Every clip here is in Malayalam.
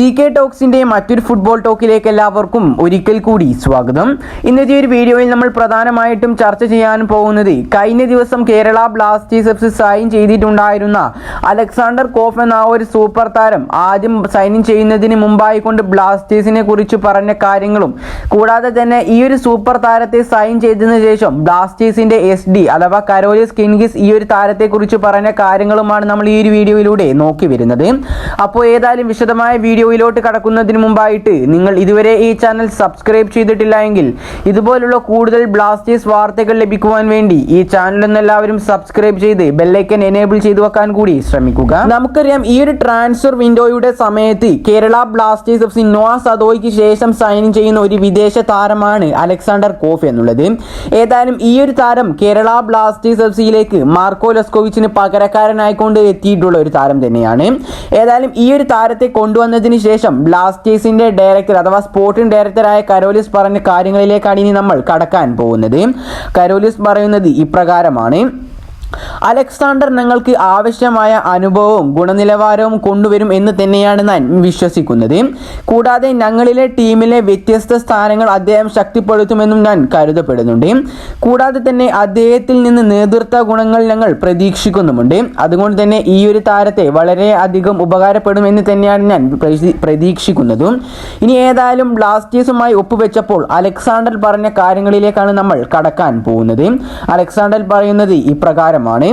സി കെ ടോക്സിന്റെ മറ്റൊരു ഫുട്ബോൾ ടോക്കിലേക്ക് എല്ലാവർക്കും ഒരിക്കൽ കൂടി സ്വാഗതം. ഇന്നത്തെ ഒരു വീഡിയോയിൽ നമ്മൾ പ്രധാനമായിട്ടും ചർച്ച ചെയ്യാൻ പോകുന്നത് കഴിഞ്ഞ ദിവസം Kerala Blasters F C sign ചെയ്തിട്ടുണ്ടായിരുന്ന Alexander കോഫ് എന്ന ഒരു സൂപ്പർ താരം ആദ്യം സൈനിങ് ചെയ്യുന്നതിന് മുമ്പായി കൊണ്ട് ബ്ലാസ്റ്റേഴ്സിനെ കുറിച്ച് പറഞ്ഞ കാര്യങ്ങളും കൂടാതെ തന്നെ ഈ ഒരു സൂപ്പർ താരത്തെ സൈൻ ചെയ്തതിനു ശേഷം ബ്ലാസ്റ്റേഴ്സിന്റെ എസ് ഡി അഥവാ കരോലിസ് കിൻഗിസ് ഈ ഒരു താരത്തെ കുറിച്ച് പറഞ്ഞ കാര്യങ്ങളുമാണ് നമ്മൾ ഈ ഒരു വീഡിയോയിലൂടെ നോക്കി വരുന്നത്. അപ്പോൾ ഏതായാലും വിശദമായ വീഡിയോയിലോട്ട് കടക്കുന്നതിന് മുമ്പായിട്ട് നിങ്ങൾ ഇതുവരെ ഈ ചാനൽ സബ്സ്ക്രൈബ് ചെയ്തിട്ടില്ല എങ്കിൽ ഇതുപോലുള്ള കൂടുതൽ ബ്ലാസ്റ്റേഴ്സ് വാർത്തകൾ ലഭിക്കുവാൻ വേണ്ടി ഈ ചാനൽ ഒന്ന് എല്ലാവരും സബ്സ്ക്രൈബ് ചെയ്ത് ബെല്ലൈക്കൻ എനേബിൾ ചെയ്തു വെക്കാൻ കൂടി ശ്രമിക്കുക. നമുക്കറിയാം ഈ ഒരു ട്രാൻസ്ഫർ വിൻഡോയുടെ സമയത്ത് Kerala blasters F C Noah സദോയ്ക്ക് ശേഷം സൈൻ ചെയ്യുന്ന ഒരു വിദേശ താരമാണ് അലക്സാണ്ടർ കോഫ് എന്നുള്ളത്. ഏതായാലും ഈ ഒരു താരം കേരള ബ്ലാസ്റ്റേഴ്സ് എഫ് സിയിലേക്ക് മാർക്കോ ലസ്കോവിച്ചിന് പകരക്കാരനായിക്കൊണ്ട് എത്തിയിട്ടുള്ള ഒരു താരം തന്നെയാണ്. ഏതായാലും ഈ ഒരു താരത്തെ കൊണ്ടുവന്നതിന് ശേഷം ബ്ലാസ്റ്റേഴ്സിന്റെ ഡയറക്ടർ അഥവാ സ്പോർട്ടിംഗ് ഡയറക്ടറായ കരോലിസ് പറഞ്ഞ കാര്യങ്ങളിലേക്കാണ് ഇനി നമ്മൾ കടക്കാൻ പോകുന്നത്. കരോലിസ് പറയുന്നത് ഇപ്രകാരമാണ്. അലക്സാണ്ടർ ഞങ്ങൾക്ക് ആവശ്യമായ അനുഭവവും ഗുണനിലവാരവും കൊണ്ടുവരും എന്ന് തന്നെയാണ് ഞാൻ വിശ്വസിക്കുന്നത്. കൂടാതെ ഞങ്ങളിലെ ടീമിലെ വ്യത്യസ്ത സ്ഥാനങ്ങൾ അദ്ദേഹം ശക്തിപ്പെടുത്തുമെന്നും ഞാൻ കരുതപ്പെടുന്നുണ്ട്. കൂടാതെ തന്നെ അദ്ദേഹത്തിൽ നിന്ന് നേതൃത്വ ഗുണങ്ങൾ ഞങ്ങൾ പ്രതീക്ഷിക്കുന്നുമുണ്ട്. അതുകൊണ്ട് തന്നെ ഈ ഒരു താരത്തെ വളരെ അധികം ഉപകാരപ്പെടുമെന്ന് തന്നെയാണ് ഞാൻ പ്രതീ- പ്രതീക്ഷിക്കുന്നതും. ഇനി ഏതായാലും ബ്ലാസ്റ്റേഴ്സുമായി ഒപ്പുവെച്ചപ്പോൾ അലക്സാണ്ടർ പറഞ്ഞ കാര്യങ്ങളിലേക്കാണ് നമ്മൾ കടക്കാൻ പോകുന്നത്. അലക്സാണ്ടർ പറയുന്നത് ഇപ്രകാരമാണ്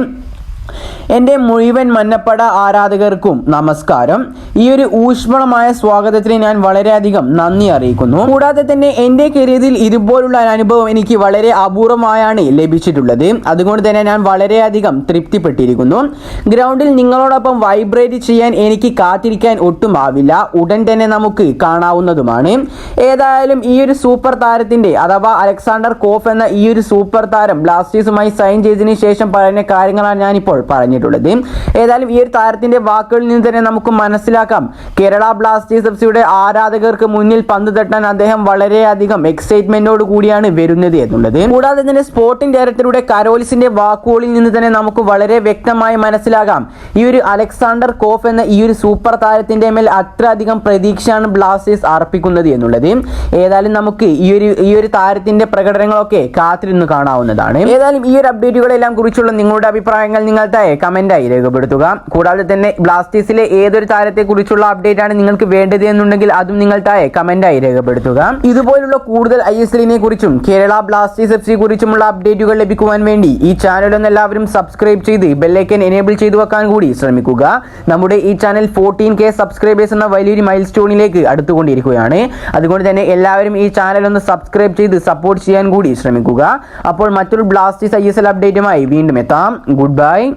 എന്റെ മുഴുവൻ മന്നപ്പട ആരാധകർക്കും നമസ്കാരം. ഈ ഒരു ഊഷ്മളമായ സ്വാഗതത്തിന് ഞാൻ വളരെയധികം നന്ദി അറിയിക്കുന്നു. കൂടാതെ തന്നെ എന്റെ കരിയറിൽ ഇതുപോലുള്ള അനുഭവം എനിക്ക് വളരെ അപൂർവമായാണ് ലഭിച്ചിട്ടുള്ളത്. അതുകൊണ്ട് തന്നെ ഞാൻ വളരെയധികം തൃപ്തിപ്പെട്ടിരിക്കുന്നു. ഗ്രൗണ്ടിൽ നിങ്ങളോടൊപ്പം വൈബ്രേറ്റ് ചെയ്യാൻ എനിക്ക് കാത്തിരിക്കാൻ ഒട്ടും ആവില്ല. ഉടൻ തന്നെ നമുക്ക് കാണാവുന്നതുമാണ്. ഏതായാലും ഈ ഒരു സൂപ്പർ താരത്തിന്റെ അഥവാ അലക്സാണ്ടർ കോഫ് എന്ന ഈ ഒരു സൂപ്പർ താരം ബ്ലാസ്റ്റേഴ്സുമായി സൈൻ ചെയ്തതിനു ശേഷം പറഞ്ഞ കാര്യങ്ങളാണ് ഞാനിപ്പോൾ പറഞ്ഞിട്ടുള്ളത്. ഏതായാലും ഈ ഒരു താരത്തിന്റെ വാക്കുകളിൽ നിന്ന് തന്നെ നമുക്ക് മനസ്സിലാക്കാം. കേരള ബ്ലാസ്റ്റേഴ്സ് എഫ് സിയുടെ ആരാധകർക്ക് മുന്നിൽ പന്ത് തട്ടാൻ അദ്ദേഹം വളരെയധികം എക്സൈറ്റ്മെന്റോട് കൂടിയാണ് വരുന്നത് എന്നുള്ളത്. കൂടാതെ തന്നെ സ്പോർട്ടിംഗ് ഡയറക്ടറുടെ കരോലിസിന്റെ വാക്കുകളിൽ നിന്ന് തന്നെ നമുക്ക് വളരെ വ്യക്തമായി മനസ്സിലാകാം. ഈ ഒരു അലക്സാണ്ടർ കോഫ് എന്ന ഈ ഒരു സൂപ്പർ താരത്തിന്റെ മേൽ അത്രയധികം പ്രതീക്ഷയാണ് ബ്ലാസ്റ്റേഴ്സ് അർപ്പിക്കുന്നത് എന്നുള്ളത്. ഏതായാലും നമുക്ക് ഈ ഒരു ഈ ഒരു താരത്തിന്റെ പ്രകടനങ്ങളൊക്കെ കാത്തിരുന്ന് കാണാവുന്നതാണ്. ഏതായാലും ഈ ഒരു അപ്ഡേറ്റുകളെല്ലാം കുറിച്ചുള്ള നിങ്ങളുടെ അഭിപ്രായങ്ങൾ നിങ്ങൾ താഴെ കമന്റായി രേഖപ്പെടുത്തുക. കൂടാതെ തന്നെ ബ്ലാസ്റ്റേഴ്സിലെ ഏതൊരു താരത്തെ കുറിച്ചുള്ള അപ്ഡേറ്റ് ആണ് നിങ്ങൾക്ക് വേണ്ടത് എന്നുണ്ടെങ്കിൽ അതും നിങ്ങൾ താഴെ കമന്റായി രേഖപ്പെടുത്തുക. ഇതുപോലുള്ള കൂടുതൽ ഐ എസ് എല്ലിനെ കുറിച്ചും കേരള ബ്ലാസ്റ്റേഴ്സ് എഫ് സി കുറിച്ചുമുള്ള അപ്ഡേറ്റുകൾ ലഭിക്കുവാൻ വേണ്ടി ഈ ചാനൽ ഒന്ന് എല്ലാവരും സബ്സ്ക്രൈബ് ചെയ്ത് ബെല്ലൈക്കൻ എനേബിൾ ചെയ്തു വെക്കാൻ കൂടി ശ്രമിക്കുക. നമ്മുടെ ഈ ചാനൽ ഫോർട്ടീൻ കെ സബ്സ്ക്രൈബേഴ്സ് എന്ന വലിയൊരു മൈൽ സ്റ്റോണിലേക്ക് അടുത്തുകൊണ്ടിരിക്കുകയാണ്. അതുകൊണ്ട് തന്നെ എല്ലാവരും ഈ ചാനൽ ഒന്ന് സബ്സ്ക്രൈബ് ചെയ്ത് സപ്പോർട്ട് ചെയ്യാൻ കൂടി ശ്രമിക്കുക. അപ്പോൾ മറ്റൊരു ബ്ലാസ്റ്റേഴ്സ് ഐ എസ് എൽ അപ്ഡേറ്റുമായി വീണ്ടും എത്താം. Good bye